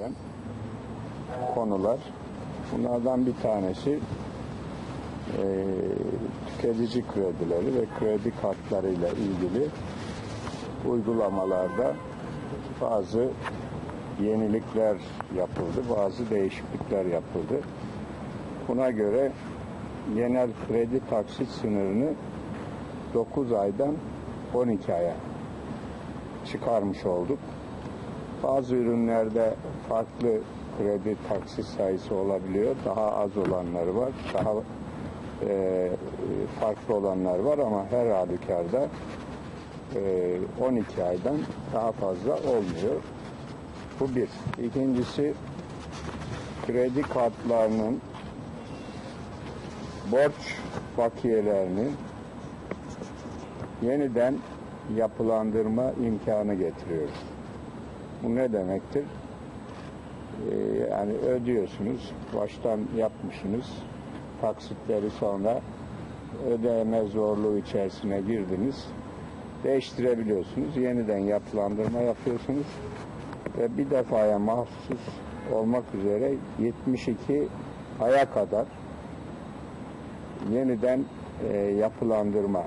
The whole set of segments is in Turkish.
ilgilendiren konular. Bunlardan bir tanesi e, tüketici kredileri ve kredi kartlarıyla ilgili uygulamalarda bazı yenilikler yapıldı, bazı değişiklikler yapıldı. Buna göre genel kredi taksit sınırını 9 aydan 12 aya çıkarmış olduk. Bazı ürünlerde farklı kredi taksit sayısı olabiliyor. Daha az olanları var, daha e, farklı olanlar var ama her halükarda e, 12 aydan daha fazla olmuyor. Bu bir. İkincisi kredi kartlarının borç bakiyelerini yeniden yapılandırma imkanı getiriyoruz. Bu ne demektir? Ee, yani ödüyorsunuz, baştan yapmışsınız, taksitleri sonra ödeme zorluğu içerisine girdiniz, değiştirebiliyorsunuz, yeniden yapılandırma yapıyorsunuz ve bir defaya mahsus olmak üzere 72 aya kadar yeniden e, yapılandırma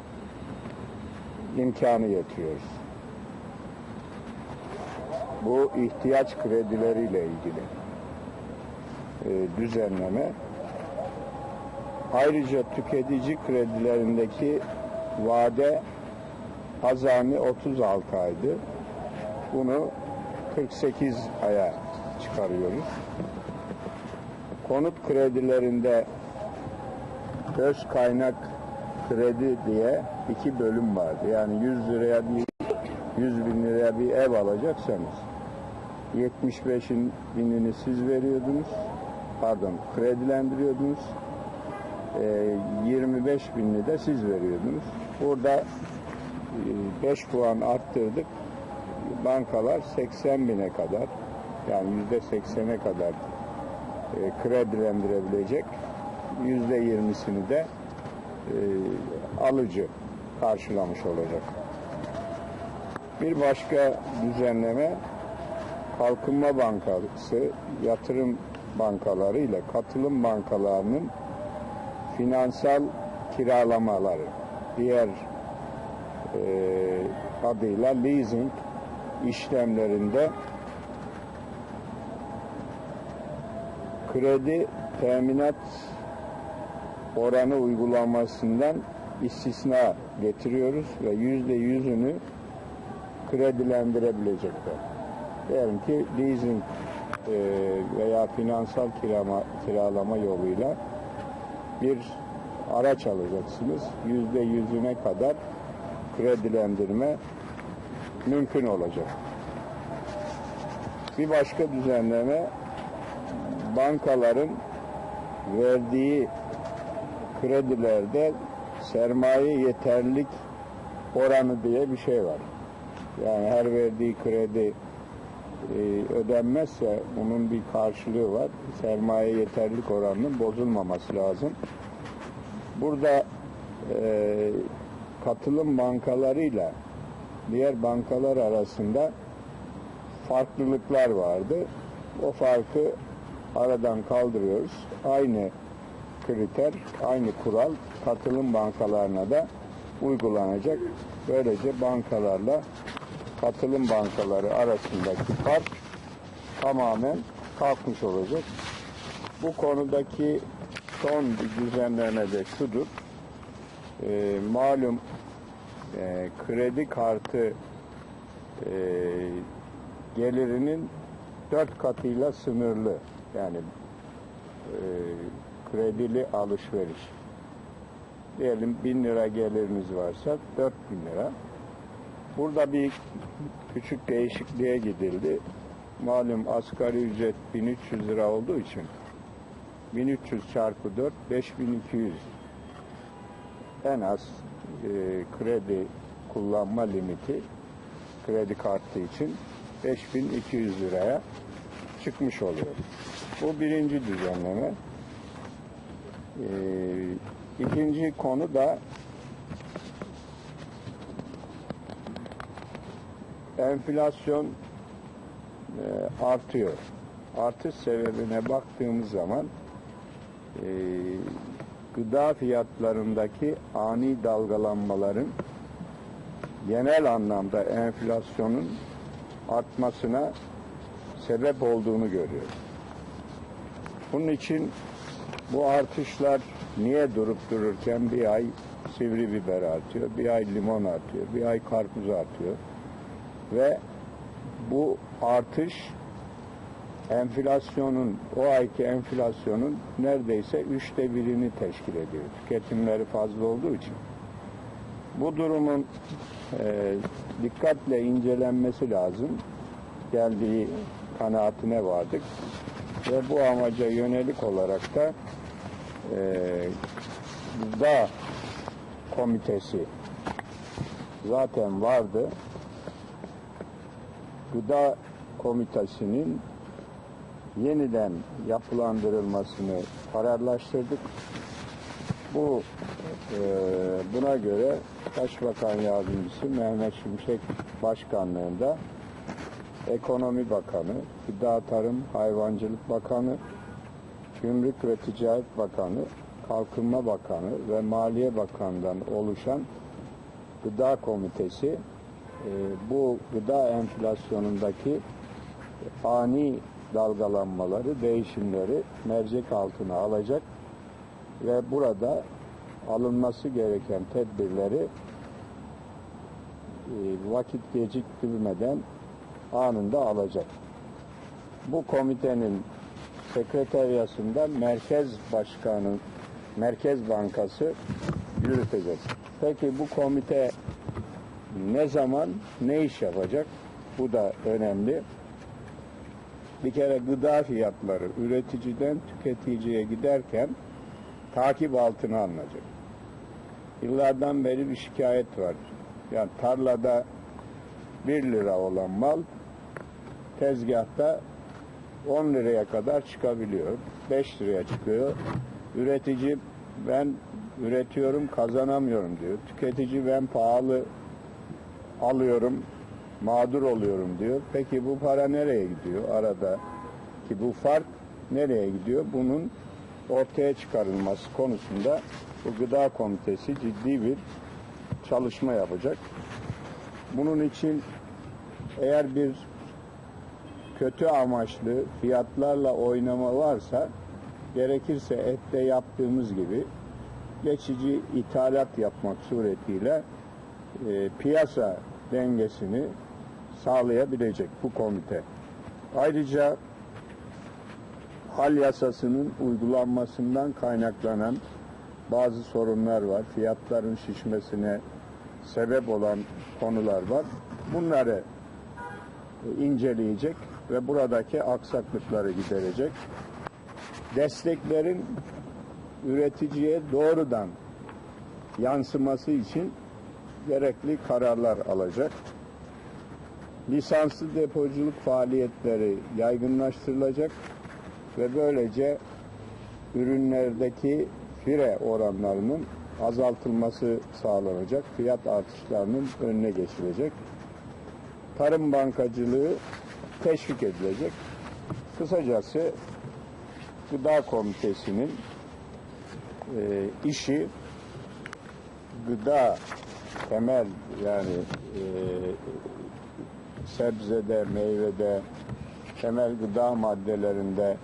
imkanı getiriyoruz. Bu ihtiyaç kredileriyle ilgili e, düzenleme. Ayrıca tüketici kredilerindeki vade azami 36 aydı. Bunu 48 aya çıkarıyoruz. Konut kredilerinde öz kaynak kredi diye iki bölüm vardı. Yani 100 liraya bir 100 bin liraya bir ev alacaksanız 75'in binini siz veriyordunuz. Pardon kredilendiriyordunuz. Ee, 25 binini de siz veriyordunuz. Burada 5 puan arttırdık. Bankalar 80 bine kadar yani yüzde 80'e kadar e, kredilendirebilecek yüzde 20'sini de e, alıcı karşılamış olacak. Bir başka düzenleme Kalkınma Bankası, yatırım bankaları ile katılım bankalarının finansal kiralamaları, diğer e, adıyla leasing işlemlerinde kredi teminat oranı uygulamasından istisna getiriyoruz ve yüzde yüzünü kredilendirebilecekler. Diyelim ki leasing e, veya finansal kirama, kiralama yoluyla bir araç alacaksınız. Yüzde yüzüne kadar kredilendirme mümkün olacak. Bir başka düzenleme bankaların verdiği kredilerde sermaye yeterlilik oranı diye bir şey var. Yani her verdiği kredi e, ödenmezse onun bir karşılığı var. Sermaye yeterlilik oranının bozulmaması lazım. Burada e, katılım bankalarıyla diğer bankalar arasında farklılıklar vardı. O farkı aradan kaldırıyoruz. Aynı kriter, aynı kural katılım bankalarına da uygulanacak. Böylece bankalarla katılım bankaları arasındaki fark tamamen kalkmış olacak. Bu konudaki son bir düzenleme de şudur. E, malum e, kredi kartı e, gelirinin dört katıyla sınırlı. Yani e, kredili alışveriş. Diyelim bin lira geliriniz varsa dört bin lira. Burada bir küçük değişikliğe gidildi. Malum asgari ücret 1300 lira olduğu için 1300 çarpı 4 5200 en az e, kredi kullanma limiti kredi kartı için 5200 liraya çıkmış oluyor. Bu birinci düzenleme. Ee, ikinci konu da enflasyon e, artıyor. artış sebebine baktığımız zaman e, gıda fiyatlarındaki ani dalgalanmaların genel anlamda enflasyonun artmasına sebep olduğunu görüyoruz. Bunun için bu artışlar niye durup dururken bir ay sivri biber artıyor, bir ay limon artıyor, bir ay karpuz artıyor ve bu artış enflasyonun, o ayki enflasyonun neredeyse üçte birini teşkil ediyor. Tüketimleri fazla olduğu için. Bu durumun e, dikkatle incelenmesi lazım. Geldiği kanaatine vardık. Ve bu amaca yönelik olarak da e, gıda komitesi zaten vardı. Gıda komitesinin yeniden yapılandırılmasını kararlaştırdık. Bu e, buna göre Başbakan Yardımcısı Mehmet Şimşek Başkanlığında Ekonomi Bakanı, Gıda Tarım Hayvancılık Bakanı, Gümrük ve Ticaret Bakanı, Kalkınma Bakanı ve Maliye Bakanı'ndan oluşan Gıda Komitesi bu gıda enflasyonundaki ani dalgalanmaları, değişimleri mercek altına alacak ve burada alınması gereken tedbirleri e, vakit geciktirmeden anında alacak. Bu komitenin sekreteryasında Merkez Başkanı, Merkez Bankası yürütecek. Peki bu komite ne zaman ne iş yapacak? Bu da önemli. Bir kere gıda fiyatları üreticiden tüketiciye giderken takip altına alınacak. Yıllardan beri bir şikayet var. Yani tarlada 1 lira olan mal tezgahta 10 liraya kadar çıkabiliyor. 5 liraya çıkıyor. Üretici ben üretiyorum kazanamıyorum diyor. Tüketici ben pahalı alıyorum mağdur oluyorum diyor. Peki bu para nereye gidiyor arada? Ki bu fark nereye gidiyor? Bunun ortaya çıkarılması konusunda bu gıda komitesi ciddi bir çalışma yapacak. Bunun için eğer bir kötü amaçlı fiyatlarla oynama varsa gerekirse ette yaptığımız gibi geçici ithalat yapmak suretiyle e, piyasa dengesini sağlayabilecek bu komite. Ayrıca hal yasasının uygulanmasından kaynaklanan bazı sorunlar var. Fiyatların şişmesine sebep olan konular var. Bunları e, inceleyecek ve buradaki aksaklıkları giderecek. Desteklerin üreticiye doğrudan yansıması için gerekli kararlar alacak. Lisanslı depoculuk faaliyetleri yaygınlaştırılacak ve böylece ürünlerdeki fire oranlarının azaltılması sağlanacak. Fiyat artışlarının önüne geçilecek. Tarım bankacılığı teşvik edilecek. Kısacası Gıda Komitesi'nin e, işi gıda temel yani e, sebzede, meyvede, temel gıda maddelerinde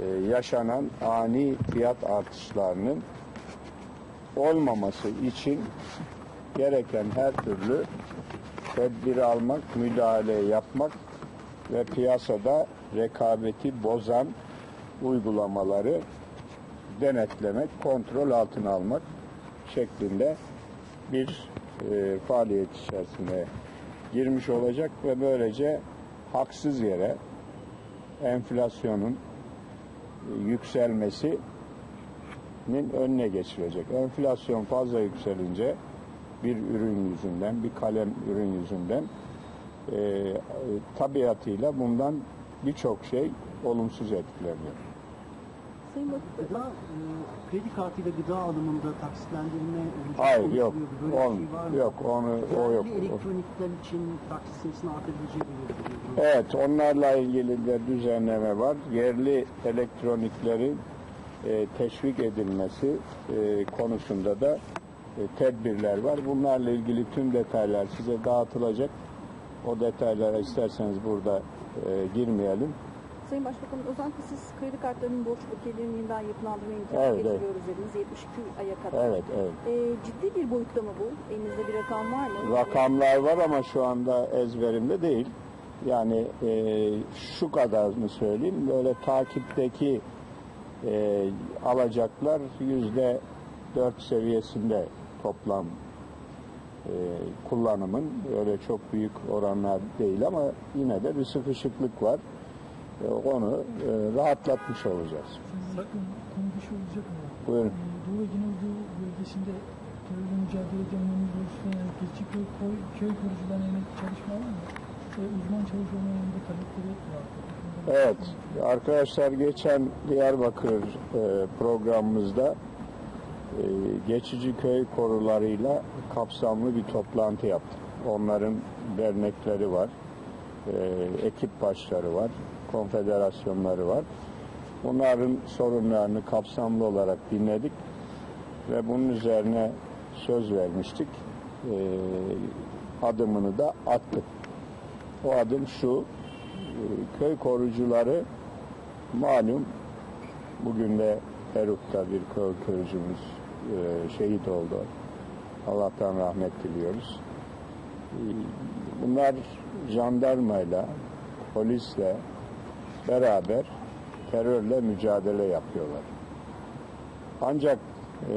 e, yaşanan ani fiyat artışlarının olmaması için gereken her türlü tedbiri almak, müdahale yapmak ve piyasada rekabeti bozan uygulamaları denetlemek, kontrol altına almak şeklinde bir e, faaliyet içerisine girmiş olacak ve böylece haksız yere enflasyonun yükselmesinin önüne geçilecek. Enflasyon fazla yükselince bir ürün yüzünden, bir kalem ürün yüzünden e, tabiatıyla bundan birçok şey olumsuz etkileniyor. Sayın Bakan, Gıda, e, kredi kartıyla gıda alımında taksitlendirme Hayır yok. Böyle bir On, şey var mı? yok onu o yok. Elektronikler için taksit sayısını artırabileceği belirtiliyor. Evet onlarla ilgili de düzenleme var. Yerli elektroniklerin e, teşvik edilmesi e, konusunda da e, tedbirler var. Bunlarla ilgili tüm detaylar size dağıtılacak. O detaylara isterseniz burada e, girmeyelim. Sayın Başbakanım özellikle siz kredi kartlarının borç bakiyelerinin yeniden yapılandırma imkanı Evet, getiriyoruz dediniz 72 aya kadar. Evet, evet. Ee, ciddi bir boyutta mı bu? Elinizde bir rakam var mı? Rakamlar var ama şu anda ezberimde değil. Yani e, şu kadarını söyleyeyim. Böyle takipteki e, alacaklar yüzde dört seviyesinde toplam e, kullanımın öyle çok büyük oranlar değil ama yine de bir sıkışıklık var. E, onu e, rahatlatmış olacağız. Bakın konu dışı olacak ama. Buyurun. Ee, Doğu Güneydoğu bölgesinde terörle mücadele edenlerin görüşüne yani Keçiköy köy, köy kurucularına yönelik çalışma var mı? Ve uzman olma yönünde talepleri var. Evet, arkadaşlar geçen Diyarbakır e, programımızda e, geçici köy korularıyla kapsamlı bir toplantı yaptık. Onların dernekleri var, e, ekip başları var, konfederasyonları var. Bunların sorunlarını kapsamlı olarak dinledik ve bunun üzerine söz vermiştik. E, adımını da attık. O adım şu, e, köy korucuları malum bugün de Peruk'ta bir köy korucumuz e, şehit oldu. Allah'tan rahmet diliyoruz. E, Bunlar jandarmayla, polisle beraber terörle mücadele yapıyorlar. Ancak e,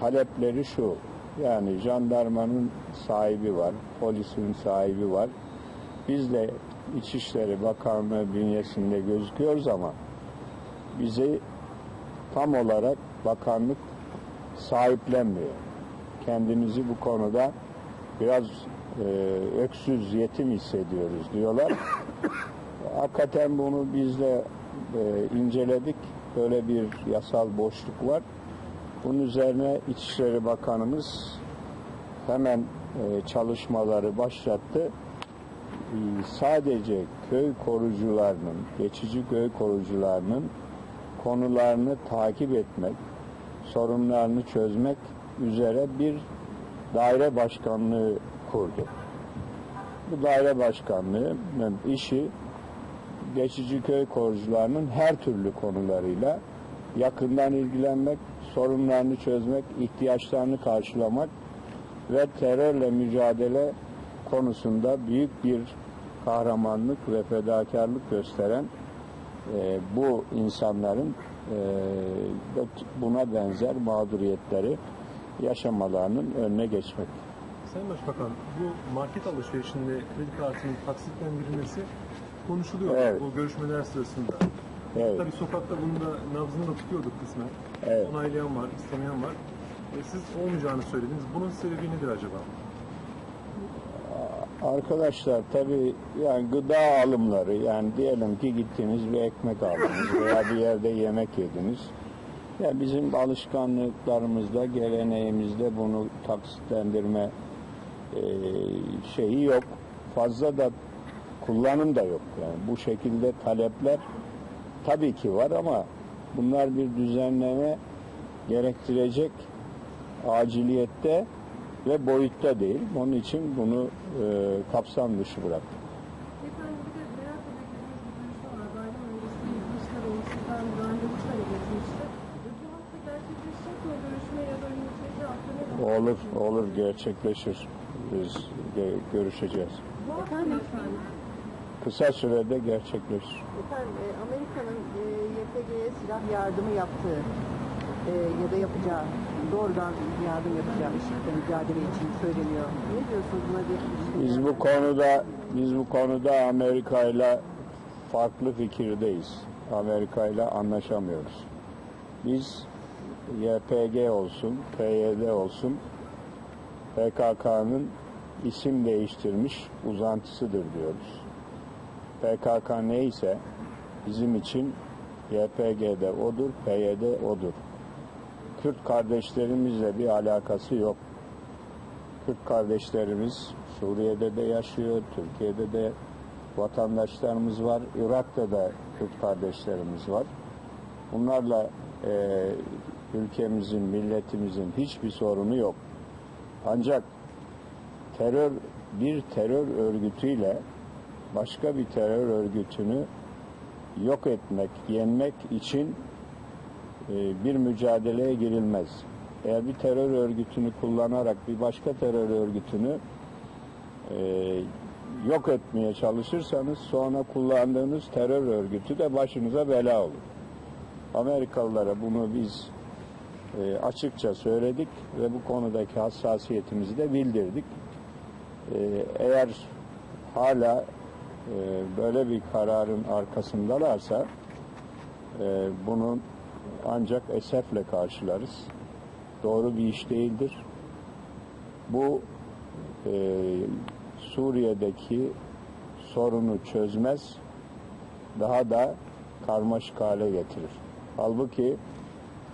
talepleri şu, yani jandarmanın sahibi var, polisin sahibi var. Biz de İçişleri Bakanlığı bünyesinde gözüküyoruz ama bizi tam olarak bakanlık sahiplenmiyor. Kendimizi bu konuda biraz e, öksüz, yetim hissediyoruz diyorlar. Hakikaten bunu biz de e, inceledik. Böyle bir yasal boşluk var. Bunun üzerine İçişleri Bakanımız hemen e, çalışmaları başlattı. E, sadece köy korucularının, geçici köy korucularının konularını takip etmek, sorunlarını çözmek üzere bir daire başkanlığı kurdu. Bu daire başkanlığının işi geçici köy korucularının her türlü konularıyla yakından ilgilenmek, sorunlarını çözmek, ihtiyaçlarını karşılamak ve terörle mücadele konusunda büyük bir kahramanlık ve fedakarlık gösteren e, bu insanların e, buna benzer mağduriyetleri yaşamalarının önüne geçmek. Sayın Başbakan, bu market alışverişinde kredi kartının taksitlendirilmesi konuşuluyor Evet. bu görüşmeler sırasında. Evet. Tabii sokakta bunu da nabzını da tutuyorduk kısmen. Evet. Onaylayan var, istemeyen var. E, siz olmayacağını söylediniz. Bunun sebebi nedir acaba? Arkadaşlar tabii yani gıda alımları yani diyelim ki gittiniz bir ekmek aldınız veya bir yerde yemek yediniz. Ya bizim alışkanlıklarımızda, geleneğimizde bunu taksitlendirme e, şeyi yok. Fazla da kullanım da yok. Yani bu şekilde talepler tabii ki var ama bunlar bir düzenleme gerektirecek aciliyette ve boyutta değil. Onun için bunu e, kapsam dışı bıraktık. Efendim bir de merak edebildiğiniz bir görüşme var. Bayram öncesi Kılıçdaroğlu sizden bir randevu talep etmişti. Bu hafta gerçekleşecek mi görüşme ya da önümüzdeki hafta ne zaman? Olur, olur gerçekleşir. Biz görüşeceğiz. Bu hafta mı efendim? Kısa sürede gerçekleşir. Efendim e, Amerika'nın e, YPG'ye silah yardımı yaptığı e, ya da yapacağı doğrudan yardım yapacağı IŞİD'le mücadele için söyleniyor. Ne diyorsunuz buna bir Biz bu konuda biz bu konuda Amerika ile farklı fikirdeyiz. Amerika ile anlaşamıyoruz. Biz YPG olsun, PYD olsun PKK'nın isim değiştirmiş uzantısıdır diyoruz. PKK neyse bizim için YPG'de odur, PYD odur. Kürt kardeşlerimizle bir alakası yok. Kürt kardeşlerimiz Suriye'de de yaşıyor, Türkiye'de de vatandaşlarımız var, Irak'ta da Kürt kardeşlerimiz var. Bunlarla e, ülkemizin, milletimizin hiçbir sorunu yok. Ancak terör bir terör örgütüyle başka bir terör örgütünü yok etmek, yenmek için e, bir mücadeleye girilmez. Eğer bir terör örgütünü kullanarak bir başka terör örgütünü e, yok etmeye çalışırsanız sonra kullandığınız terör örgütü de başınıza bela olur. Amerikalılara bunu biz e, açıkça söyledik ve bu konudaki hassasiyetimizi de bildirdik. Eğer hala böyle bir kararın arkasındalarsa e, bunu ancak esefle karşılarız. Doğru bir iş değildir. Bu e, Suriye'deki sorunu çözmez, daha da karmaşık hale getirir. Halbuki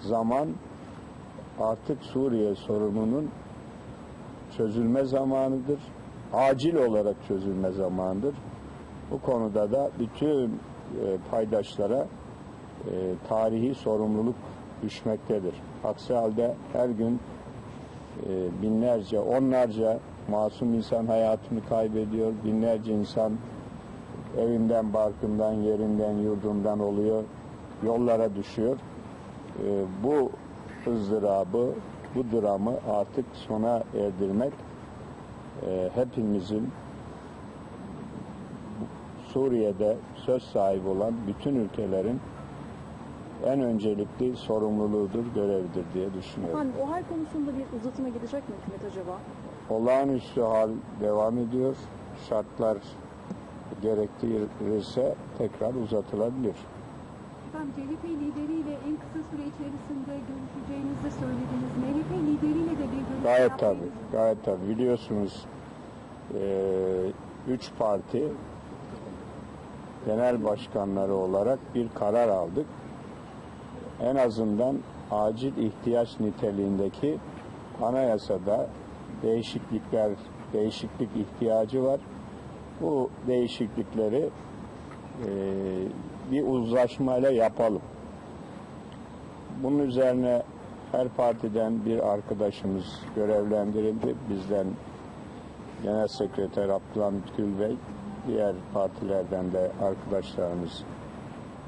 zaman artık Suriye sorununun çözülme zamanıdır. Acil olarak çözülme zamanıdır. Bu konuda da bütün e, paydaşlara e, tarihi sorumluluk düşmektedir. Aksi halde her gün e, binlerce, onlarca masum insan hayatını kaybediyor. Binlerce insan evinden, barkından, yerinden, yurdundan oluyor. Yollara düşüyor. Bu ızdırabı, bu dramı artık sona erdirmek hepimizin Suriye'de söz sahibi olan bütün ülkelerin en öncelikli sorumluluğudur, görevidir diye düşünüyorum. Efendim o hal konusunda bir uzatıma gidecek mi hükümet acaba? Olağanüstü hal devam ediyor. Şartlar gerektirirse tekrar uzatılabilir. Efendim CHP lideriyle en kısa süre içerisinde görüşeceğinizi söylediniz. MHP lideriyle de bir görüşme Gayet tabii, gayet tabii. Biliyorsunuz eee, üç parti genel başkanları olarak bir karar aldık. En azından acil ihtiyaç niteliğindeki anayasada değişiklikler, değişiklik ihtiyacı var. Bu değişiklikleri eee, bir uzlaşmayla yapalım. Bunun üzerine her partiden bir arkadaşımız görevlendirildi. Bizden Genel Sekreter Abdülhamit Gül Bey, diğer partilerden de arkadaşlarımız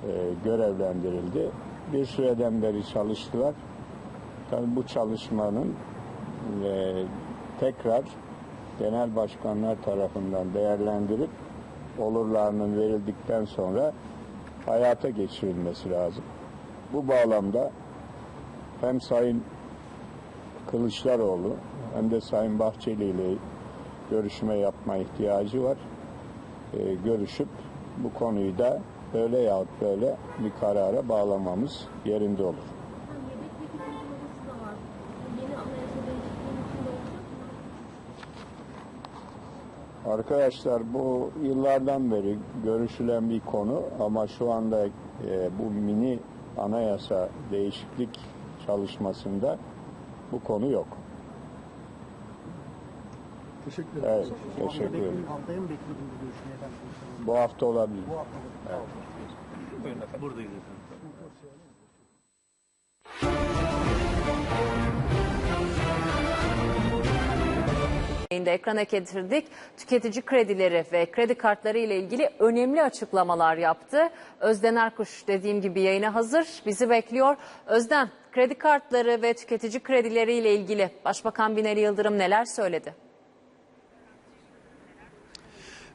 e, görevlendirildi. Bir süreden beri çalıştılar. Tabii bu çalışmanın e, tekrar genel başkanlar tarafından değerlendirip olurlarının verildikten sonra hayata geçirilmesi lazım. Bu bağlamda hem Sayın Kılıçdaroğlu hem de Sayın Bahçeli ile görüşme yapma ihtiyacı var. Ee, görüşüp bu konuyu da böyle yahut böyle bir karara bağlamamız yerinde olur. Arkadaşlar bu yıllardan beri görüşülen bir konu ama şu anda e, bu mini anayasa değişiklik çalışmasında bu konu yok. Teşekkür ederim. Evet, teşekkür ederim. Haftaya mı bekliyordunuz bu görüşmeyi efendim? Bu hafta olabilir. Bu hafta. Evet. Buradayız efendim. Yayında ekrana getirdik. Tüketici kredileri ve kredi kartları ile ilgili önemli açıklamalar yaptı. Özden Erkuş dediğim gibi yayına hazır. Bizi bekliyor. Özden, kredi kartları ve tüketici kredileri ile ilgili Başbakan Binali Yıldırım neler söyledi?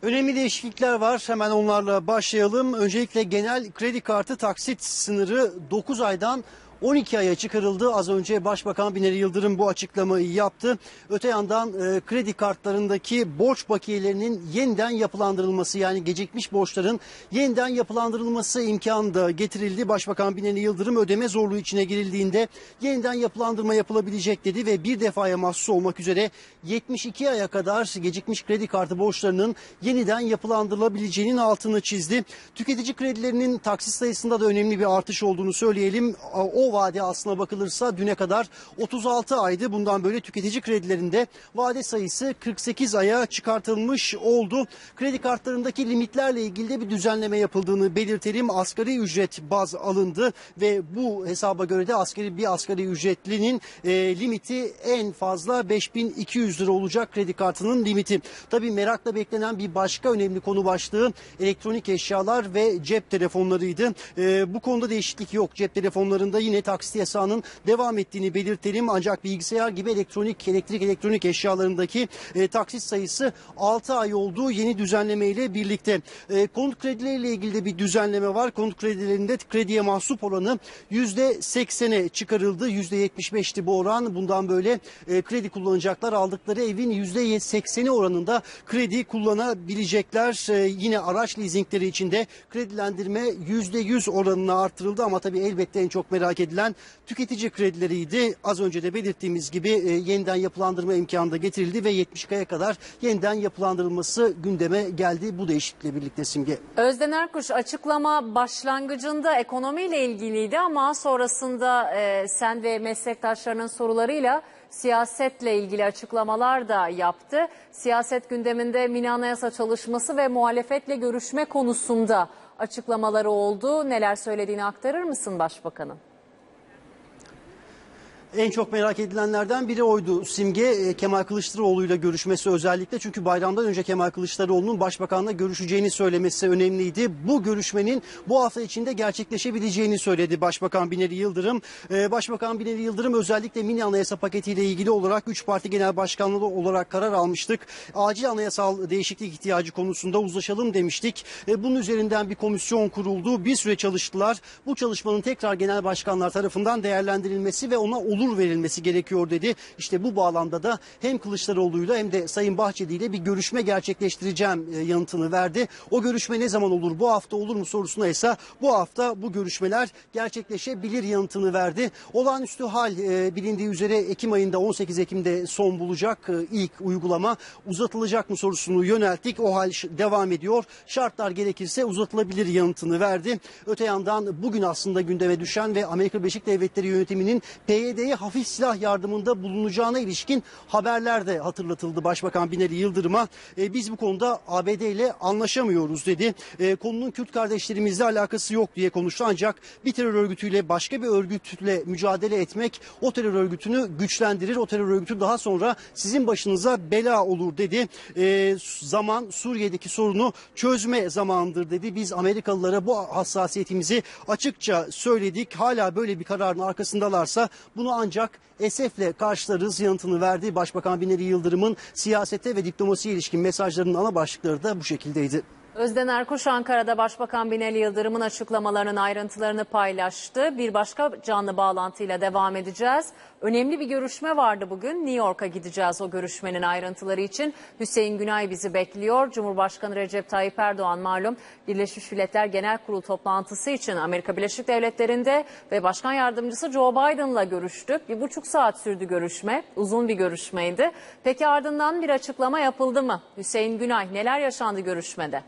Önemli değişiklikler var. Hemen onlarla başlayalım. Öncelikle genel kredi kartı taksit sınırı 9 aydan 12 aya çıkarıldı. Az önce Başbakan Binali Yıldırım bu açıklamayı yaptı. Öte yandan e, kredi kartlarındaki borç bakiyelerinin yeniden yapılandırılması yani gecikmiş borçların yeniden yapılandırılması imkanı da getirildi. Başbakan Binali Yıldırım ödeme zorluğu içine girildiğinde yeniden yapılandırma yapılabilecek dedi ve bir defaya mahsus olmak üzere 72 aya kadar gecikmiş kredi kartı borçlarının yeniden yapılandırılabileceğinin altını çizdi. Tüketici kredilerinin taksit sayısında da önemli bir artış olduğunu söyleyelim. O vade aslına bakılırsa düne kadar 36 aydı. Bundan böyle tüketici kredilerinde vade sayısı 48 aya çıkartılmış oldu. Kredi kartlarındaki limitlerle ilgili de bir düzenleme yapıldığını belirtelim. Asgari ücret baz alındı ve bu hesaba göre de asgari bir asgari ücretlinin e, limiti en fazla 5200 lira olacak kredi kartının limiti. Tabii merakla beklenen bir başka önemli konu başlığı elektronik eşyalar ve cep telefonlarıydı. E, bu konuda değişiklik yok. Cep telefonlarında yine taksit yasağının devam ettiğini belirtelim. Ancak bilgisayar gibi elektronik, elektrik elektronik eşyalarındaki e, taksit sayısı 6 ay olduğu yeni düzenleme ile birlikte. E, konut kredileriyle ilgili de bir düzenleme var. Konut kredilerinde krediye mahsup oranı %80'e çıkarıldı. %75'ti bu oran. Bundan böyle e, kredi kullanacaklar aldıkları evin %80'i oranında kredi kullanabilecekler. E, yine araç leasingleri içinde kredilendirme %100 oranına artırıldı ama tabii elbette en çok merak edilen tüketici kredileriydi. Az önce de belirttiğimiz gibi e, yeniden yapılandırma imkanı da getirildi ve 70 kaya kadar yeniden yapılandırılması gündeme geldi bu değişiklikle birlikte Simge. Özden Erkuş açıklama başlangıcında ekonomiyle ilgiliydi ama sonrasında e, sen ve meslektaşlarının sorularıyla siyasetle ilgili açıklamalar da yaptı. Siyaset gündeminde mini anayasa çalışması ve muhalefetle görüşme konusunda açıklamaları oldu. Neler söylediğini aktarır mısın Başbakanın? En çok merak edilenlerden biri oydu Simge. E, Kemal Kılıçdaroğlu ile görüşmesi özellikle. Çünkü bayramdan önce Kemal Kılıçdaroğlu'nun başbakanla görüşeceğini söylemesi önemliydi. Bu görüşmenin bu hafta içinde gerçekleşebileceğini söyledi Başbakan Binali Yıldırım. E, Başbakan Binali Yıldırım özellikle mini anayasa paketiyle ilgili olarak 3 parti genel başkanlığı olarak karar almıştık. Acil anayasal değişiklik ihtiyacı konusunda uzlaşalım demiştik. E, Bunun üzerinden bir komisyon kuruldu. Bir süre çalıştılar. Bu çalışmanın tekrar genel başkanlar tarafından değerlendirilmesi ve ona olur verilmesi gerekiyor dedi. İşte bu bağlamda da hem Kılıçdaroğlu'yla hem de Sayın Bahçeli ile bir görüşme gerçekleştireceğim e, yanıtını verdi. O görüşme ne zaman olur? Bu hafta olur mu sorusuna ise bu hafta bu görüşmeler gerçekleşebilir yanıtını verdi. Olağanüstü hal e, bilindiği üzere Ekim ayında 18 Ekim'de son bulacak e, ilk uygulama uzatılacak mı sorusunu yönelttik. O hal devam ediyor. Şartlar gerekirse uzatılabilir yanıtını verdi. Öte yandan bugün aslında gündeme düşen ve Amerika Birleşik Devletleri yönetiminin PYD'ye hafif silah yardımında bulunacağına ilişkin haberler de hatırlatıldı Başbakan Binali Yıldırım'a. E, biz bu konuda ABD ile anlaşamıyoruz dedi. E, konunun Kürt kardeşlerimizle alakası yok diye konuştu ancak bir terör örgütüyle başka bir örgütle mücadele etmek o terör örgütünü güçlendirir. O terör örgütü daha sonra sizin başınıza bela olur dedi. E, zaman Suriye'deki sorunu çözme zamanıdır dedi. Biz Amerikalılara bu hassasiyetimizi açıkça söyledik. Hala böyle bir kararın arkasındalarsa bunu ancak esefle karşılarız yanıtını verdi. Başbakan Binali Yıldırım'ın siyasete ve diplomasiye ilişkin mesajlarının ana başlıkları da bu şekildeydi. Özden Erkuş Ankara'da Başbakan Binali Yıldırım'ın açıklamalarının ayrıntılarını paylaştı. Bir başka canlı bağlantıyla devam edeceğiz. Önemli bir görüşme vardı bugün. New York'a gideceğiz o görüşmenin ayrıntıları için. Hüseyin Günay bizi bekliyor. Cumhurbaşkanı Recep Tayyip Erdoğan malum Birleşmiş Milletler Genel Kurulu toplantısı için Amerika Birleşik Devletleri'nde ve Başkan Yardımcısı Joe Biden'la görüştük. Bir buçuk saat sürdü görüşme. Uzun bir görüşmeydi. Peki ardından bir açıklama yapıldı mı? Hüseyin Günay neler yaşandı görüşmede?